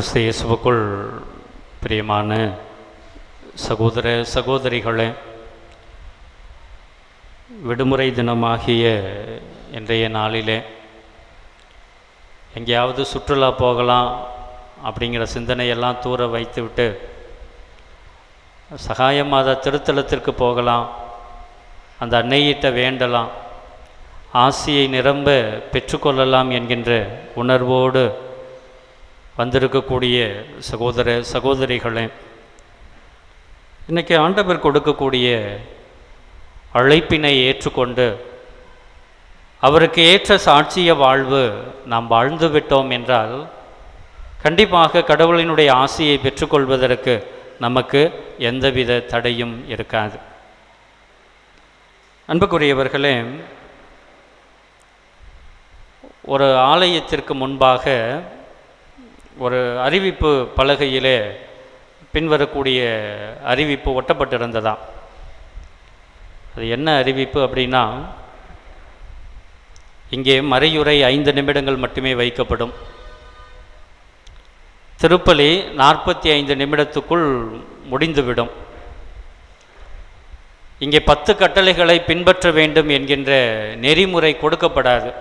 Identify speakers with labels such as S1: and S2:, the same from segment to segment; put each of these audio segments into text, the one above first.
S1: கிறிஸ்து இயேசுவுக்குள் பிரியமான சகோதர சகோதரிகளே விடுமுறை தினமாகிய இன்றைய நாளிலே எங்கேயாவது சுற்றுலா போகலாம் அப்படிங்கிற சிந்தனையெல்லாம் தூர வைத்துவிட்டு சகாய மாத திருத்தலத்திற்கு போகலாம் அந்த அன்னையிட்ட வேண்டலாம் ஆசியை நிரம்ப பெற்றுக்கொள்ளலாம் என்கின்ற உணர்வோடு வந்திருக்கக்கூடிய சகோதர சகோதரிகளே இன்றைக்கி ஆண்டவர் கொடுக்கக்கூடிய அழைப்பினை ஏற்றுக்கொண்டு அவருக்கு ஏற்ற சாட்சிய வாழ்வு நாம் வாழ்ந்து விட்டோம் என்றால் கண்டிப்பாக கடவுளினுடைய ஆசையை பெற்றுக்கொள்வதற்கு நமக்கு எந்தவித தடையும் இருக்காது. அன்புக்குரியவர்களே ஒரு ஆலயத்திற்கு முன்பாக ஒரு அறிவிப்பு பலகையிலே பின்வரக்கூடிய அறிவிப்பு ஒட்டப்பட்டிருந்ததா? அது என்ன அறிவிப்பு அப்படின்னா இங்கே மறையுறை ஐந்து நிமிடங்கள் மட்டுமே வைக்கப்படும். திருப்பலி நாற்பத்தி ஐந்து நிமிடத்துக்குள் முடிந்துவிடும். இங்கே பத்து கட்டளைகளை பின்பற்ற வேண்டும் என்கின்ற நெறிமுறை கொடுக்கப்படாது.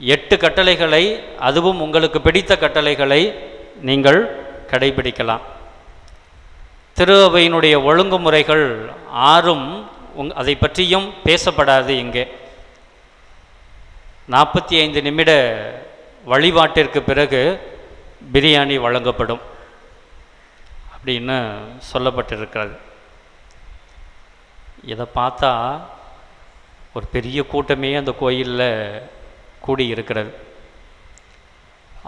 S1: எட்டு கட்டளைகளை அதுவும் உங்களுக்கு பிடித்த கட்டளைகளை நீங்கள் கடைபிடிக்கலாம். திருவையினுடைய ஒழுங்குமுறைகள் ஆறும் உங் அதை பற்றியும் பேசப்படாது இங்கே. நாற்பத்தி ஐந்து நிமிட வழிபாட்டிற்கு பிறகு பிரியாணி வழங்கப்படும் அப்படின்னு சொல்லப்பட்டிருக்கிறது. இதை பார்த்தா ஒரு பெரிய கூட்டமே அந்த கோயிலில் கூடி இருக்கிறது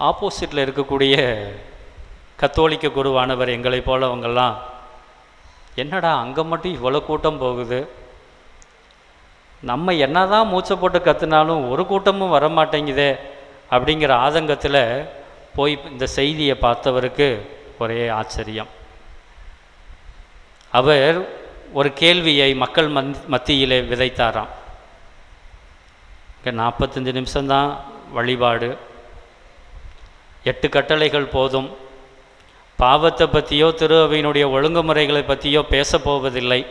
S1: ஆப்போசிட்டில் இருக்கக்கூடிய கத்தோலிக்க குருவானவர் எங்களை போலவங்கெல்லாம் என்னடா அங்கே மட்டும் இவ்வளோ கூட்டம் போகுது? நம்ம என்ன தான் மூச்சை போட்டு கற்றுனாலும் ஒரு கூட்டமும் வர மாட்டேங்குதே அப்படிங்கிற ஆதங்கத்தில் போய் இந்த செய்தியை பார்த்தவருக்கு ஒரே ஆச்சரியம். அவர் ஒரு கேள்வியை மக்கள் மந் மத்தியிலே விதைத்தாராம். இங்கே நாற்பத்தஞ்சு நிமிஷம்தான் வழிபாடு. எட்டு கட்டளைகள் போதும். பாவத்தை பற்றியோ திரு அவையினுடைய ஒழுங்குமுறைகளை பற்றியோ பேசப்போவதில்லை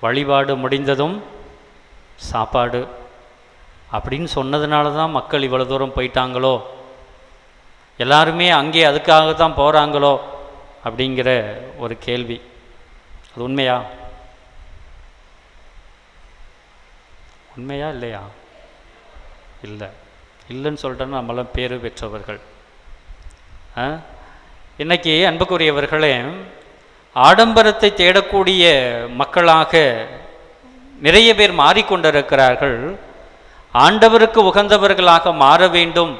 S1: வழிபாடு முடிந்ததும் சாப்பாடு. அப்படின்னு சொன்னதுனால தான் மக்கள் இவ்வளோ தூரம் போயிட்டாங்களோ? எல்லாருமே அங்கே அதுக்காக தான் போகிறாங்களோ அப்படிங்கிற ஒரு கேள்வி. அது உண்மையா? உண்மையா இல்லையா? இல்லை. இல்லைன்னு சொல்லிட்டோன்னா நம்மளாம் பேரு பெற்றவர்கள். ஆ? இன்னைக்கு அன்புக்குரியவர்களே ஆடம்பரத்தை தேடக்கூடிய மக்களாக நிறைய பேர் மாறிக்கொண்டிருக்கிறார்கள். ஆண்டவருக்கு உகந்தவர்களாக மாற வேண்டும்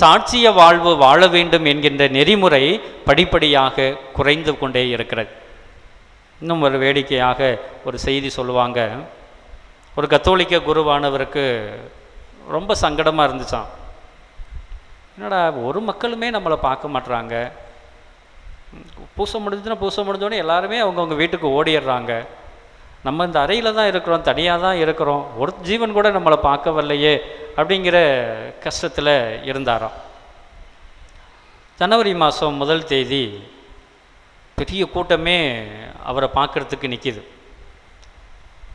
S1: சாட்சிய வாழ்வு வாழ வேண்டும் என்கின்ற நெறிமுறை படிப்படியாக குறைந்து கொண்டே இருக்கிறது. இன்னும் ஒரு வேடிக்கையாக ஒரு செய்தி சொல்லுவாங்க. ஒரு கத்தோலிக்க குருவானவருக்கு ரொம்ப சங்கடமாக இருந்துச்சான் என்னடா ஒரு மக்களுமே நம்மளை பார்க்க மாட்றாங்க. பூசை முடிஞ்சுன்னா பூசை முடிஞ்சோடனே எல்லாருமே அவங்கவுங்க வீட்டுக்கு ஓடிடுறாங்க நம்ம இந்த அறையில் தான் இருக்கிறோம் தனியாக தான் இருக்கிறோம். ஒரு ஜீவன் கூட நம்மளை பார்க்கவில்லையே அப்படிங்கிற கஷ்டத்தில் இருந்தாராம். ஜனவரி மாதம் முதல் தேதி பெரிய கூட்டமே அவரை பார்க்குறதுக்கு நிற்கிது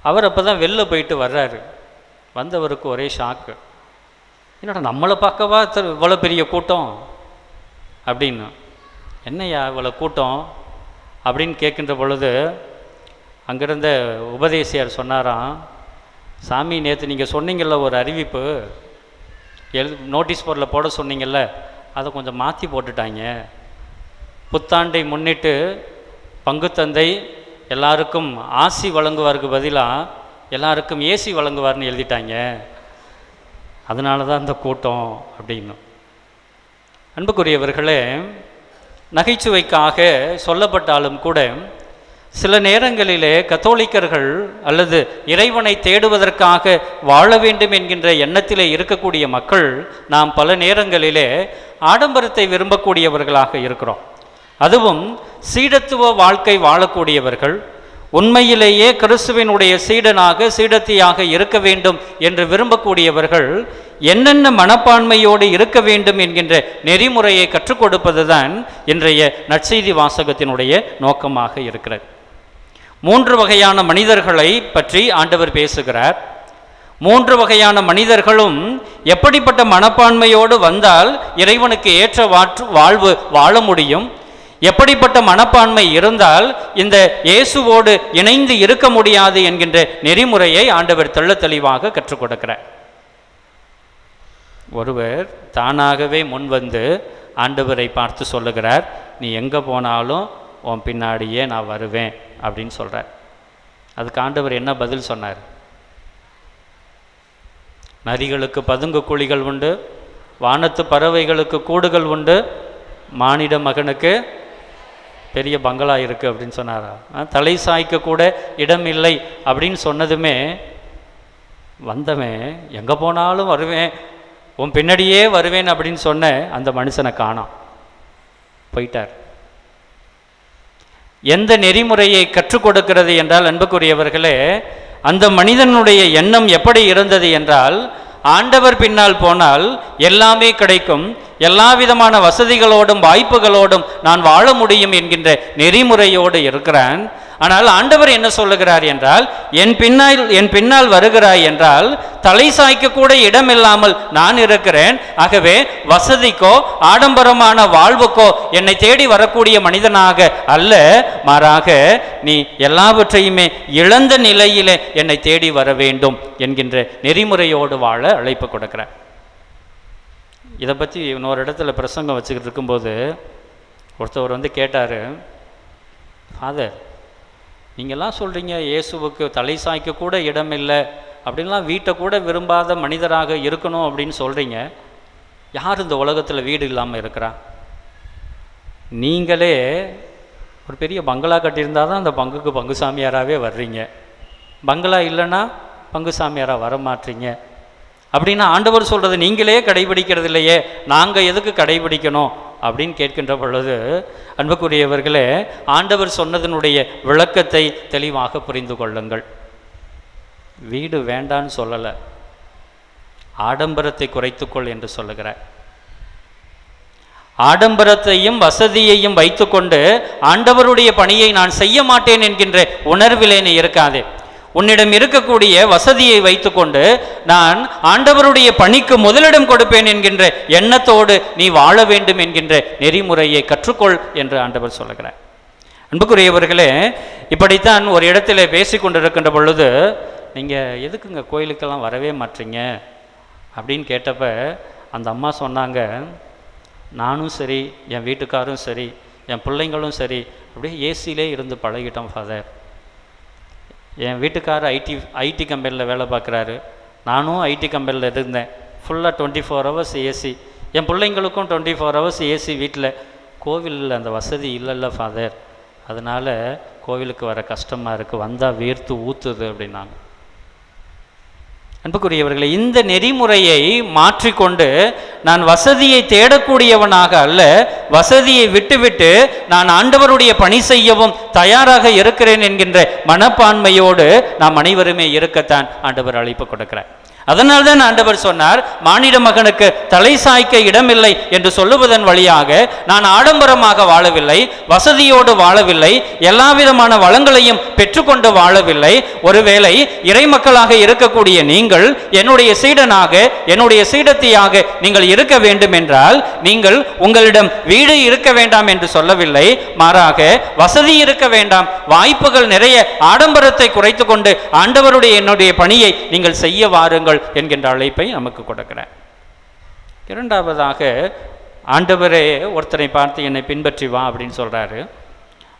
S1: அவர் அப்போ தான் வெளில போயிட்டு வர்றாரு. வந்தவருக்கு ஒரே ஷாக்கு என்னடா நம்மளை பார்க்கவா இவ்வளோ பெரிய கூட்டம்? அப்படின்னு. என்னய்யா இவ்வளோ கூட்டம்? அப்படின்னு கேட்கின்ற பொழுது அங்கிருந்த உபதேசியார் சொன்னாராம் சாமி நேற்று நீங்கள் சொன்னீங்கல்ல ஒரு அறிவிப்பு. எழு நோட்டீஸ் போர்டில் போட சொன்னீங்கல்ல. அதை கொஞ்சம் மாற்றி போட்டுட்டாங்க புத்தாண்டை முன்னிட்டு பங்குத்தந்தை எல்லாருக்கும் ஆசி வழங்குவாருக்கு பதிலாக எல்லாருக்கும் ஏசி வழங்குவார்னு எழுதிட்டாங்க. அதனால தான் இந்த கூட்டம் அப்படின்னு. அன்புக்குரியவர்களே நகைச்சுவைக்காக சொல்லப்பட்டாலும் கூட சில நேரங்களிலே கத்தோலிக்கர்கள் அல்லது இறைவனை தேடுவதற்காக வாழ வேண்டும் என்கின்ற எண்ணத்திலே இருக்கக்கூடிய மக்கள் நாம் பல நேரங்களிலே ஆடம்பரத்தை விரும்பக்கூடியவர்களாக இருக்கிறோம். அதுவும் சீடத்துவ வாழ்க்கை வாழக்கூடியவர்கள் உண்மையிலேயே கிறிஸ்துவினுடைய சீடனாக சீடத்தியாக இருக்க வேண்டும் என்று விரும்பக்கூடியவர்கள் என்னென்ன மனப்பான்மையோடு இருக்க வேண்டும் என்கின்ற நெறிமுறையை கற்றுக் கொடுப்பதுதான் இன்றைய நற்செய்தி வாசகத்தினுடைய நோக்கமாக இருக்கிறது. மூன்று வகையான மனிதர்களை பற்றி ஆண்டவர் பேசுகிறார். மூன்று வகையான மனிதர்களும் எப்படிப்பட்ட மனப்பான்மையோடு வந்தால் இறைவனுக்கு ஏற்ற வாற்று வாழ்வு வாழ முடியும்? எப்படிப்பட்ட மனப்பான்மை இருந்தால் இந்த இயேசுவோடு இணைந்து இருக்க முடியாது என்கின்ற நெறிமுறையை ஆண்டவர் தெள்ள தெளிவாக கற்றுக் கொடுக்கிறார். ஒருவர் தானாகவே முன்வந்து ஆண்டவரை பார்த்து சொல்லுகிறார் நீ எங்கே போனாலும் உன் பின்னாடியே நான் வருவேன் அப்படின்னு சொல்கிறார் அதுக்கு ஆண்டவர் என்ன பதில் சொன்னார்? நரிகளுக்கு பதுங்கு குழிகள் உண்டு வானத்து பறவைகளுக்கு கூடுகள் உண்டு மானிட மகனுக்கு பெரிய பங்களா இருக்குது அப்படின்னு சொன்னாரா? தலை சாய்க்க கூட இடம் இல்லை அப்படின்னு சொன்னதுமே வந்தவன் எங்கே போனாலும் வருவேன் உன் பின்னாடியே வருவேன் அப்படின்னு சொன்ன அந்த மனுஷனை காணாம் போயிட்டார். எந்த நெறிமுறையை கற்றுக் கொடுக்கிறது என்றால் அன்புக்குரியவர்களே அந்த மனிதனுடைய எண்ணம் எப்படி இருந்தது என்றால் ஆண்டவர் பின்னால் போனால் எல்லாமே கிடைக்கும் எல்லா விதமான வசதிகளோடும் வாய்ப்புகளோடும் நான் வாழ முடியும் என்கின்ற நெறிமுறையோடு இருக்கிறான். ஆனால் ஆண்டவர் என்ன சொல்லுகிறார் என்றால் என் பின்னால் என் பின்னால் வருகிறாய் என்றால் தலை சாய்க்க கூட இடமில்லாமல் நான் இருக்கிறேன். ஆகவே வசதிக்கோ ஆடம்பரமான வாழ்வுக்கோ என்னை தேடி வரக்கூடிய மனிதனாக அல்ல. மாறாக நீ எல்லாவற்றையுமே இழந்த நிலையிலே என்னை தேடி வர வேண்டும் என்கின்ற நெறிமுறையோடு வாழ அழைப்பு கொடுக்கிறேன். இதை பற்றி இன்னொரு இடத்துல பிரசங்கம் வச்சுக்கிட்டு இருக்கும்போது ஒருத்தவர் வந்து கேட்டார் ஃபாதர் நீங்கள்லாம் சொல்கிறீங்க இயேசுவுக்கு தலை சாய்க்க கூட இடம் இல்லை அப்படின்லாம் வீட்டை கூட விரும்பாத மனிதராக இருக்கணும் அப்படின்னு சொல்கிறீங்க யார் இந்த உலகத்தில் வீடு இல்லாமல் இருக்கிறா? நீங்களே ஒரு பெரிய பங்களா கட்டியிருந்தால் தான் அந்த பங்குக்கு பங்கு சாமியாராகவே வர்றீங்க. பங்களா இல்லைன்னா பங்கு சாமியாராக வர மாட்டீங்க. அப்படின்னா ஆண்டவர் சொல்கிறது நீங்களே கடைபிடிக்கிறது இல்லையே நாங்கள் எதுக்கு கடைபிடிக்கணும்? அப்படின்னு கேட்கின்ற பொழுது அன்புக்குரியவர்களே ஆண்டவர் சொன்னதனுடைய விளக்கத்தை தெளிவாக புரிந்து கொள்ளுங்கள். வீடு வேண்டான்னு சொல்லலை. ஆடம்பரத்தை குறைத்துக்கொள் என்று சொல்லுகிறார். ஆடம்பரத்தையும் வசதியையும் வைத்துக்கொண்டு ஆண்டவருடைய பணியை நான் செய்ய மாட்டேன் என்கின்ற உணர்விலே நீ இருக்காதே. உன்னிடம் இருக்கக்கூடிய வசதியை வைத்துக்கொண்டு நான் ஆண்டவருடைய பணிக்கு முதலிடம் கொடுப்பேன் என்கின்ற எண்ணத்தோடு நீ வாழ வேண்டும் என்கின்ற நெறிமுறையை கற்றுக்கொள் என்று ஆண்டவர் சொல்லுகிறார். அன்புக்குரியவர்களே இப்படித்தான் ஒரு இடத்துல பேசி கொண்டிருக்கின்ற பொழுது நீங்கள் எதுக்குங்க கோயிலுக்கெல்லாம் வரவே மாட்டீங்க? அப்படின்னு கேட்டப்ப அந்த அம்மா சொன்னாங்க நானும் சரி என் வீட்டுக்காரும் சரி என் பிள்ளைங்களும் சரி அப்படியே ஏசியிலே இருந்து பழகிட்டோம் ஃபாதர் என் வீட்டுக்காரர் ஐடி ஐடி கம்பெனியில் வேலை பார்க்குறாரு. நானும் ஐடி கம்பெனியில் இருந்தேன். ஃபுல்லாக டுவெண்ட்டி ஃபோர் ஹவர்ஸ் ஏசி என் பிள்ளைங்களுக்கும் டுவெண்ட்டி ஃபோர் ஹவர்ஸ் ஏசி வீட்டில் கோவிலில் அந்த வசதி இல்லைல்ல ஃபாதர் அதனால் கோவிலுக்கு வர கஷ்டமாக இருக்குது வந்தால் வேர்த்து ஊற்றுது அப்படின்னாங்க. அன்புக்குரியவர்களே இந்த நெறிமுறையை மாற்றிக்கொண்டு நான் வசதியை தேடக்கூடியவனாக அல்ல வசதியை விட்டுவிட்டு நான் ஆண்டவருடைய பணி செய்யவும் தயாராக இருக்கிறேன் என்கின்ற மனப்பான்மையோடு நாம் அனைவருமே இருக்கத்தான் ஆண்டவர் அழைப்பு கொடுக்கிறார். அதனால் தான் ஆண்டவர் சொன்னார் மானிட மகனுக்கு தலை சாய்க்க இடமில்லை என்று சொல்லுவதன் வழியாக நான் ஆடம்பரமாக வாழவில்லை வசதியோடு வாழவில்லை எல்லா விதமான வளங்களையும் பெற்றுக்கொண்டு வாழவில்லை. ஒருவேளை இறைமக்களாக இருக்கக்கூடிய நீங்கள் என்னுடைய சீடனாக என்னுடைய சீடத்தியாக நீங்கள் இருக்க வேண்டும் என்றால் நீங்கள் உங்களிடம் வீடு இருக்க வேண்டாம் என்று சொல்லவில்லை. மாறாக வசதி இருக்க வேண்டாம். வாய்ப்புகள் நிறைய ஆடம்பரத்தை குறைத்து கொண்டு ஆண்டவருடைய என்னுடைய பணியை நீங்கள் செய்ய வாருங்கள். என்கின்ற அழைப்பை நமக்கு கொடுக்கிறேன் இரண்டாவதாக ஆண்டவரே ஒருத்தனை பார்த்து என்னை பின்பற்றி வா அப்படின்னு சொல்கிறாரு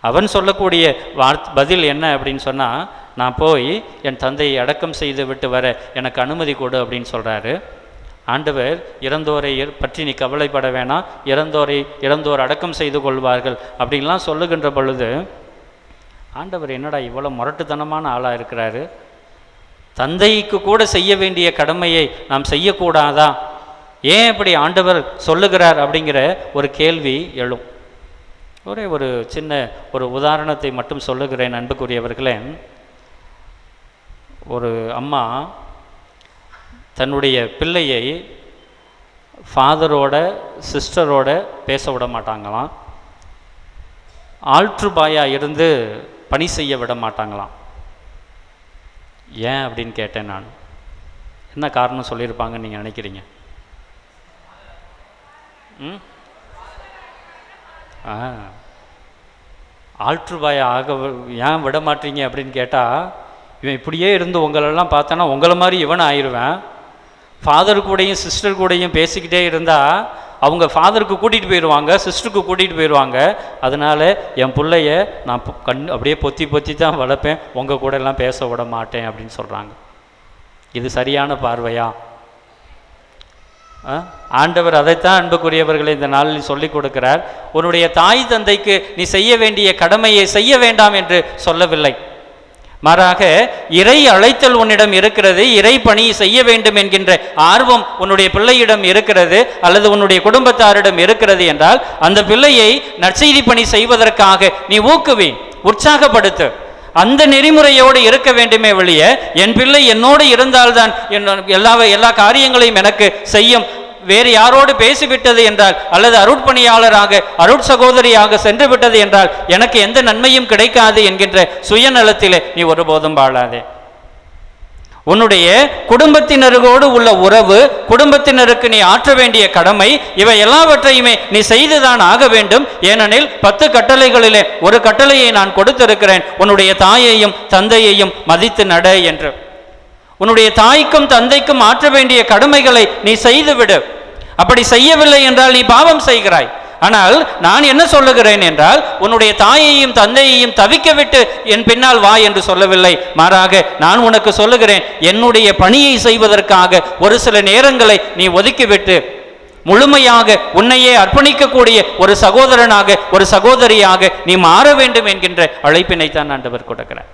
S1: அவன் சொல்லக்கூடிய வார்த் பதில் என்ன அப்படின்னு சொன்னால் நான் போய் என் தந்தையை அடக்கம் செய்து விட்டு வர எனக்கு அனுமதி கொடு அப்படின்னு சொல்கிறாரு ஆண்டவர் இறந்தோரை பற்றி நீ கவலைப்பட வேணாம் இறந்தோரை இறந்தோர் அடக்கம் செய்து கொள்வார்கள் அப்படின்லாம் சொல்லுகின்ற பொழுது ஆண்டவர் என்னடா இவ்வளோ முரட்டுத்தனமான ஆளாக இருக்கிறாரு? தந்தைக்கு கூட செய்ய வேண்டிய கடமையை நாம் செய்யக்கூடாதா? ஏன் இப்படி ஆண்டவர் சொல்லுகிறார் அப்படிங்கிற ஒரு கேள்வி எழும். ஒரே ஒரு சின்ன ஒரு உதாரணத்தை மட்டும் சொல்லுகிறேன் அன்புக்குரியவர்களே. ஒரு அம்மா தன்னுடைய பிள்ளையை ஃபாதரோட சிஸ்டரோட பேச விட மாட்டாங்களாம். ஆல்ட்ரு பாயாக இருந்து பணி செய்ய விட மாட்டாங்களாம். ஏன் அப்படின்னு கேட்டேன் நான். என்ன காரணம் சொல்லியிருப்பாங்கன்னு நீங்கள் நினைக்கிறீங்க? ம்? ஆ. ஆல்ட்ருபாய ஆக ஏன் விட மாட்டீங்க அப்படின்னு கேட்டால் இவன் இப்படியே இருந்து உங்களெல்லாம் பார்த்தானா உங்களை மாதிரி இவன் ஆயிடுவேன் ஃபாதர் கூடயும் சிஸ்டர் கூடயும் பேசிக்கிட்டே இருந்தால் அவங்க ஃபாதருக்கு கூட்டிகிட்டு போயிடுவாங்க சிஸ்டருக்கு கூட்டிகிட்டு போயிடுவாங்க அதனால் என் பிள்ளைய நான் கண் அப்படியே பொத்தி பொத்தி தான் வளர்ப்பேன். உங்கள் கூட எல்லாம் பேச விட மாட்டேன் அப்படின்னு சொல்கிறாங்க இது சரியான பார்வையா? ஆ? ஆண்டவர் அதைத்தான் அன்புக்குரியவர்களை இந்த நாளில் சொல்லிக் கொடுக்கிறார். உன்னுடைய தாய் தந்தைக்கு நீ செய்ய வேண்டிய கடமையை செய்ய வேண்டாம் என்று சொல்லவில்லை. மாறாக இறை அழைத்தல் உன்னிடம் இருக்கிறது இறை பணி செய்ய வேண்டும் என்கின்ற ஆர்வம் உன்னுடைய பிள்ளையிடம் இருக்கிறது அல்லது உன்னுடைய குடும்பத்தாரிடம் இருக்கிறது என்றால் அந்த பிள்ளையை நற்செய்தி பணி செய்வதற்காக நீ ஊக்குவி உற்சாகப்படுத்து. அந்த நெறிமுறையோடு இருக்க வேண்டுமே வெளியே என் பிள்ளை என்னோடு இருந்தால்தான் என் எல்லா எல்லா காரியங்களையும் எனக்கு செய்யும் வேறு யாரோடு பேசிவிட்டது என்றால் அல்லது அருட்பணியாளராக அருட் சகோதரியாக சென்று விட்டது என்றால் எனக்கு எந்த நன்மையும் கிடைக்காது என்கின்ற சுயநலத்திலே நீ ஒருபோதும் வாழாதே. உன்னுடைய குடும்பத்தினரோடு உள்ள உறவு குடும்பத்தினருக்கு நீ ஆற்ற வேண்டிய கடமை இவை எல்லாவற்றையுமே நீ செய்துதான் ஆக வேண்டும். ஏனெனில் பத்து கட்டளைகளிலே ஒரு கட்டளையை நான் கொடுத்திருக்கிறேன். உன்னுடைய தாயையும் தந்தையையும் மதித்து நட என்று. உன்னுடைய தாய்க்கும் தந்தைக்கும் ஆற்ற வேண்டிய கடமைகளை நீ செய்துவிடு. அப்படி செய்யவில்லை என்றால் நீ பாவம் செய்கிறாய். ஆனால் நான் என்ன சொல்லுகிறேன் என்றால் உன்னுடைய தாயையும் தந்தையையும் தவிக்க விட்டு என் பின்னால் வா என்று சொல்லவில்லை. மாறாக நான் உனக்கு சொல்லுகிறேன் என்னுடைய பணியை செய்வதற்காக ஒரு சில நேரங்களை நீ ஒதுக்கிவிட்டு முழுமையாக உன்னையே அர்ப்பணிக்கக்கூடிய ஒரு சகோதரனாக ஒரு சகோதரியாக நீ மாற வேண்டும் என்கின்ற அழைப்பினைத்தான் ஆண்டவர் கொடுக்கிறேன்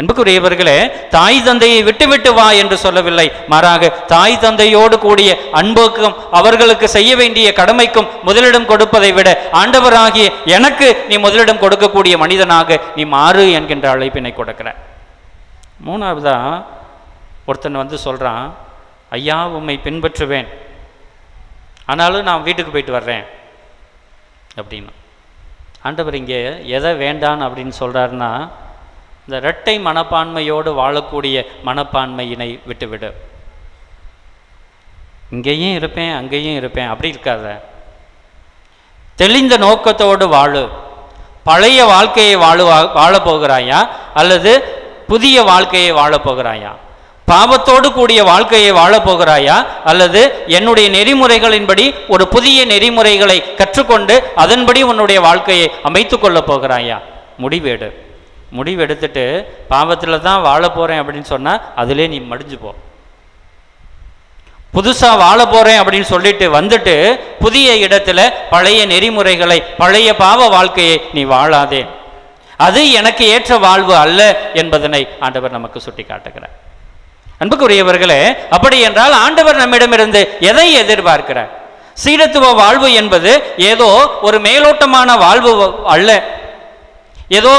S1: அன்புக்குரியவர்களே தாய் தந்தையை விட்டுவிட்டு வா என்று சொல்லவில்லை. மாறாக தாய் தந்தையோடு கூடிய அன்புக்கும் அவர்களுக்கு செய்ய வேண்டிய கடமைக்கும் முதலிடம் கொடுப்பதை விட ஆண்டவராகிய எனக்கு நீ முதலிடம் கொடுக்கக்கூடிய மனிதனாக நீ மாறு என்கின்ற அழைப்பினை கொடுக்கிற. மூணாவதா ஒருத்தன் வந்து சொல்றான் ஐயா உம்மை பின்பற்றுவேன். ஆனாலும் நான் வீட்டுக்கு போயிட்டு வர்றேன். அப்படின்னு. ஆண்டவர் இங்கே எதை வேண்டான் அப்படின்னு சொல்றாருன்னா இந்த இரட்டை மனப்பான்மையோடு வாழக்கூடிய மனப்பான்மையினை விட்டுவிடு. இங்கேயும் இருப்பேன் அங்கேயும் இருப்பேன். அப்படி இருக்காத. தெளிந்த நோக்கத்தோடு வாழு. பழைய வாழ்க்கையை வாழுவா வாழப் போகிறாயா அல்லது புதிய வாழ்க்கையை வாழப்போகிறாயா? பாவத்தோடு கூடிய வாழ்க்கையை வாழப் போகிறாயா அல்லது என்னுடைய நெறிமுறைகளின்படி ஒரு புதிய நெறிமுறைகளை கற்றுக்கொண்டு அதன்படி உன்னுடைய வாழ்க்கையை அமைத்து கொள்ளப் போகிறாயா? முடிவேடு. முடிவெடுத்துட்டு பாவத்தில் தான் வாழ போகிறேன் அப்படின்னு சொன்னால் அதிலே நீ மடிஞ்சு போ புதுசாக வாழ போகிறேன் அப்படின்னு சொல்லிட்டு வந்துட்டு புதிய இடத்துல பழைய நெறிமுறைகளை பழைய பாவ வாழ்க்கையை நீ வாழாதே. அது எனக்கு ஏற்ற வாழ்வு அல்ல என்பதனை ஆண்டவர் நமக்கு சுட்டி காட்டுகிறார் அன்புக்குரியவர்களே அப்படி என்றால் ஆண்டவர் நம்மிடமிருந்து எதை எதிர்பார்க்கிறார்? சீரத்துவ வாழ்வு என்பது ஏதோ ஒரு மேலோட்டமான வாழ்வு அல்ல. ஏதோ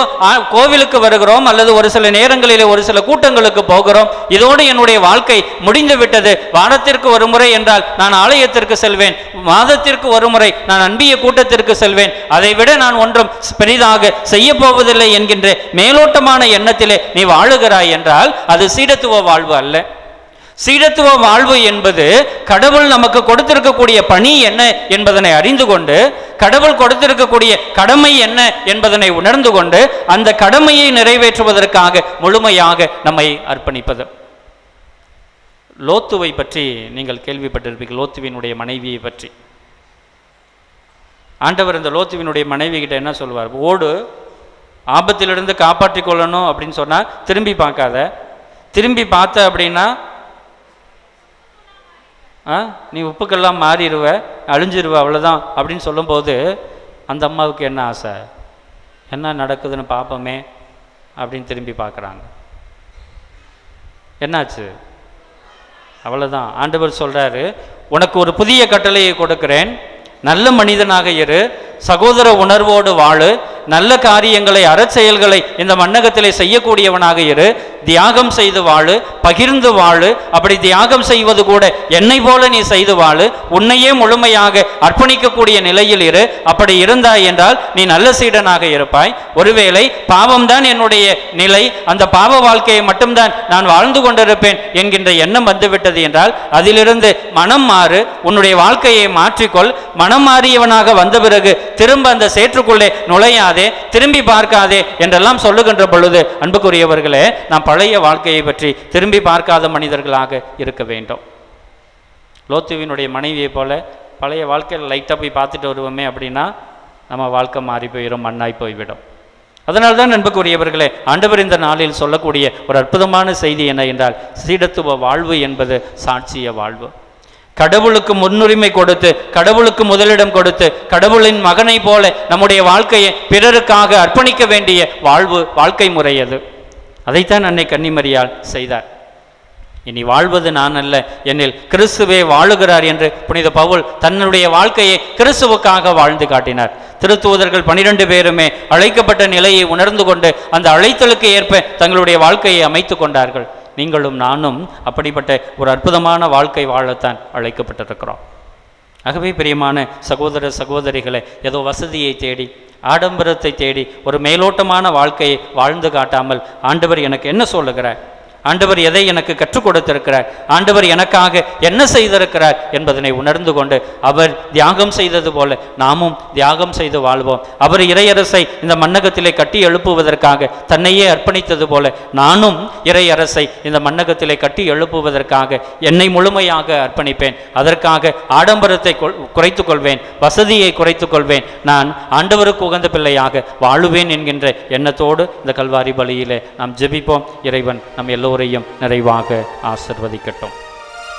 S1: கோவிலுக்கு வருகிறோம் அல்லது ஒரு சில நேரங்களில் ஒரு சில கூட்டங்களுக்கு போகிறோம். இதோடு என்னுடைய வாழ்க்கை முடிந்து விட்டது வாரத்திற்கு ஒரு முறை என்றால் நான் ஆலயத்திற்கு செல்வேன். மாதத்திற்கு ஒரு முறை நான் அன்பிய கூட்டத்திற்கு செல்வேன். அதை விட நான் ஒன்றும் பெரிதாக செய்ய போவதில்லை என்கின்ற மேலோட்டமான எண்ணத்திலே நீ வாழுகிறாய் என்றால் அது சீடத்துவ வாழ்வு அல்ல. சீடத்துவ வாழ்வு என்பது கடவுள் நமக்கு கொடுத்திருக்கக்கூடிய பணி என்ன என்பதனை அறிந்து கொண்டு கடவுள் கொடுத்திருக்கக்கூடிய கடமை என்ன என்பதனை உணர்ந்து கொண்டு அந்த கடமையை நிறைவேற்றுவதற்காக முழுமையாக நம்மை அர்ப்பணிப்பது. லோத்துவை பற்றி நீங்கள் கேள்விப்பட்டிருப்பீர்கள் லோத்துவினுடைய மனைவியை பற்றி. ஆண்டவர் இந்த லோத்துவினுடைய மனைவி கிட்ட என்ன சொல்வார்? ஓடு ஆபத்திலிருந்து காப்பாற்றிக் கொள்ளணும் அப்படின்னு சொன்னால் திரும்பி பார்க்காத. திரும்பி பார்த்த அப்படின்னா நீ உப்புக்கெல்லாம் மாறிடுவ அழிஞ்சிருவ அவ்வளோதான் அப்படின்னு சொல்லும்போது அந்த அம்மாவுக்கு என்ன ஆசை? என்ன நடக்குதுன்னு பார்ப்போமே அப்படின்னு திரும்பி பார்க்குறாங்க என்னாச்சு? அவ்வளோதான் ஆண்டவர் சொல்கிறாரு உனக்கு ஒரு புதிய கட்டளையை கொடுக்கிறேன். நல்ல மனிதனாக இரு. சகோதர உணர்வோடு வாழு. நல்ல காரியங்களை அறச்செயல்களை இந்த மன்னகத்திலே செய்யக்கூடியவனாக இரு. தியாகம் செய்து வாழு பகிர்ந்து வாழு அப்படி தியாகம் செய்வது கூட என்னை போல நீ செய்து வாழு உன்னையே முழுமையாக அர்ப்பணிக்கக்கூடிய நிலையில் இரு அப்படி இருந்தாய் என்றால் நீ நல்ல சீடனாக இருப்பாய். ஒருவேளை பாவம்தான் என்னுடைய நிலை அந்த பாவ வாழ்க்கையை மட்டும்தான் நான் வாழ்ந்து கொண்டிருப்பேன் என்கின்ற எண்ணம் வந்துவிட்டது என்றால் அதிலிருந்து மனம் மாறு உன்னுடைய வாழ்க்கையை மாற்றிக்கொள். மனம் மாறியவனாக வந்த பிறகு திரும்ப அந்த சேற்றுக்குள்ளே நுழையாதே திரும்பி பார்க்காதே என்றெல்லாம் சொல்லுகின்ற பொழுது அன்புக்குரியவர்களே நாம் பழைய வாழ்க்கையை பற்றி திரும்பி பார்க்காத மனிதர்களாக இருக்க வேண்டும். லோத்துவினுடைய மனைவியை போல பழைய வாழ்க்கையில் லைட்டாக போய் பார்த்துட்டு வருவோமே அப்படின்னா நம்ம வாழ்க்கை மாறி போயிடும் மண்ணாய் போய்விடும். அதனால் தான் அன்புக்குரியவர்களே ஆண்டவர் இந்த நாளில் சொல்லக்கூடிய ஒரு அற்புதமான செய்தி என்ன என்றால் சீடத்துவ வாழ்வு என்பது சாட்சிய வாழ்வு. கடவுளுக்கு முன்னுரிமை கொடுத்து கடவுளுக்கு முதலிடம் கொடுத்து கடவுளின் மகனை போல நம்முடைய வாழ்க்கையை பிறருக்காக அர்ப்பணிக்க வேண்டிய வாழ்வு வாழ்க்கை முறை அது. அதைத்தான் அன்னை கன்னிமரியால் செய்தார். இனி வாழ்வது நான் அல்ல என்னில் கிறிஸ்துவே வாழுகிறார் என்று புனித பவுல் தன்னுடைய வாழ்க்கையை கிறிஸ்துவுக்காக வாழ்ந்து காட்டினார். திருத்துவதர்கள் பனிரெண்டு பேருமே அழைக்கப்பட்ட நிலையை உணர்ந்து கொண்டு அந்த அழைத்தலுக்கு ஏற்ப தங்களுடைய வாழ்க்கையை அமைத்து கொண்டார்கள். நீங்களும் நானும் அப்படிப்பட்ட ஒரு அற்புதமான வாழ்க்கை வாழத்தான் அழைக்கப்பட்டிருக்கிறோம். ஆகவே பிரியமான சகோதர சகோதரிகளை ஏதோ வசதியை தேடி ஆடம்பரத்தை தேடி ஒரு மேலோட்டமான வாழ்க்கையை வாழ்ந்து காட்டாமல் ஆண்டவர் எனக்கு என்ன சொல்லுகிறார்? ஆண்டவர் எதை எனக்கு கற்றுக் கொடுத்திருக்கிறார்? ஆண்டவர் எனக்காக என்ன செய்திருக்கிறார் என்பதனை உணர்ந்து கொண்டு அவர் தியாகம் செய்தது போல நாமும் தியாகம் செய்து வாழ்வோம். அவர் இறையரசை இந்த மன்னகத்திலே கட்டி எழுப்புவதற்காக தன்னையே அர்ப்பணித்தது போல நானும் இறையரசை இந்த மன்னகத்திலே கட்டி எழுப்புவதற்காக என்னை முழுமையாக அர்ப்பணிப்பேன். அதற்காக ஆடம்பரத்தை கொ- குறைத்துக் கொள்வேன் வசதியை குறைத்துக் கொள்வேன். நான் ஆண்டவருக்கு உகந்த பிள்ளையாக வாழுவேன் என்கின்ற எண்ணத்தோடு இந்த கல்வாரி பலியிலே நாம் ஜெபிப்போம். இறைவன் நம் எல்லோரும் எல்லோரையும் நிறைவாக ஆசிர்வதிக்கட்டும்.